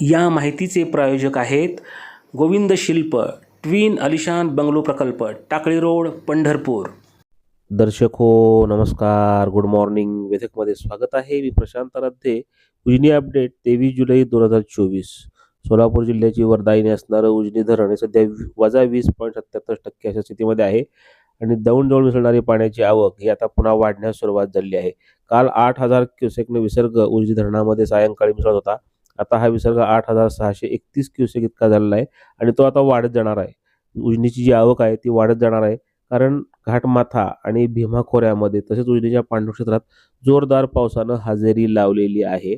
या माहितीचे प्रायोजक आहेत गोविंद शिल्प ट्विन अलिशान बंगलो प्रकल्प टाकळी रोड पंढरपूर. दर्शक हो नमस्कार. गुड मॉर्निंग वेधकमध्ये स्वागत आहे. मी प्रशांत राध्ये उजनी अपडेट तेवीस जुलै दोन हजार चोवीस. सोलापूर जिल्ह्याची वरदायीने असणारं उजनी धरण हे सध्या वी- वजा वीस पॉईंट सत्याहत्तर टक्के अशा स्थितीमध्ये आहे. आणि दौंडजवळ मिसळणारी पाण्याची आवक ही आता पुन्हा वाढण्यास सुरुवात झाली आहे. काल आठ हजार क्युसेकने विसर्ग उजनी धरणामध्ये सायंकाळी मिसळत होता. आता हा विसर्ग आठ हजार सहाशे एकतीस क्युसेक इतका झालेला आहे आणि तो आता वाढत जाणार आहे. उजनीची जी आवक आहे ती वाढत जाणार आहे. कारण घाटमाथा आणि भीमा खोऱ्यामध्ये तसेच उजनीच्या पांडू क्षेत्रात जोरदार पावसानं हजेरी लावलेली आहे.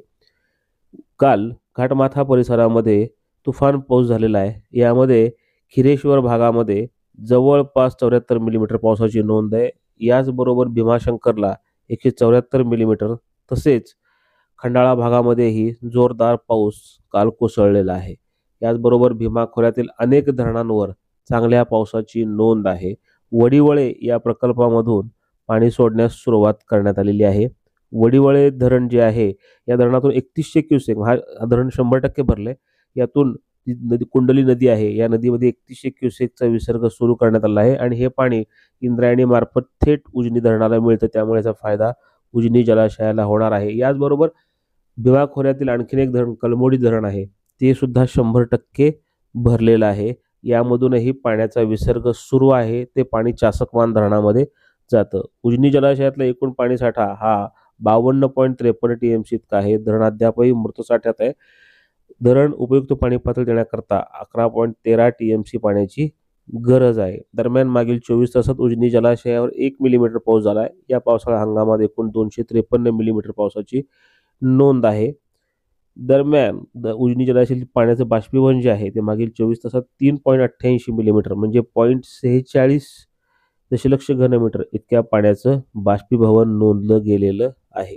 काल घाटमाथा परिसरामध्ये तुफान पाऊस झालेला आहे. यामध्ये खिरेश्वर भागामध्ये जवळपास चौऱ्याहत्तर मिलीमीटर पावसाची नोंद आहे. याचबरोबर भीमाशंकरला एकशे चौऱ्याहत्तर मिलीमीटर तसेच खंडाळा भागामध्येही जोरदार पाऊस काल कोसळलेला आहे. याचबरोबर भीमा खोऱ्यातील अनेक धरणांवर चांगल्या पावसाची नोंद आहे. वडिवळे या प्रकल्पामधून पाणी सोडण्यास सुरुवात करण्यात आलेली आहे. वडिवळे धरण जे आहे या धरणातून एकतीसशे क्युसेक हा धरण शंभर टक्के भरले यातून नदी कुंडली नदी आहे या नदीमध्ये एकतीसशे क्युसेकचा विसर्ग सुरू करण्यात आला आहे आणि हे पाणी इंद्रायणी मार्फत थेट उजनी धरणाला मिळतं. त्यामुळे याचा फायदा उजनी जलाशयाला होणार आहे. याचबरोबर भिवा खोऱ्यातील आणखीन एक धरण कलमोडी धरण आहे. ते सुद्धा शंभर टक्के भरलेलं आहे. यामधूनही पाण्याचा विसर्ग सुरू आहे. ते पाणी चासकवान धरणामध्ये जातं. उजनी जलाशयातला एकूण पाणीसाठा हा बावन्न पॉईंट त्रेपन्न टी एम सी इतका आहे. धरण अद्यापही मृत साठ्यात आहे. धरण उपयुक्त पाणी पातळी देण्याकरता अकरा पॉईंट तेरा टी एम सी पाण्याची गरज आहे. दरम्यान मागील चोवीस तासात उजनी जलाशयावर एक मिलीमीटर पाऊस झाला आहे या पावसाळा हंगामात एकूण दोनशे त्रेपन्न मिलीमीटर पावसाची नोंद आहे. दरम्यान द उजनी जलाशयातील पाण्याचं बाष्पीभवन जे आहे ते मागील चोवीस तासात तीन पॉईंट अठ्ठ्याऐंशी मिलीमीटर म्हणजे पॉईंट सेहेचाळीस दशलक्ष घनमीटर इतक्या पाण्याचं बाष्पीभवन नोंदलं गेलेलं आहे.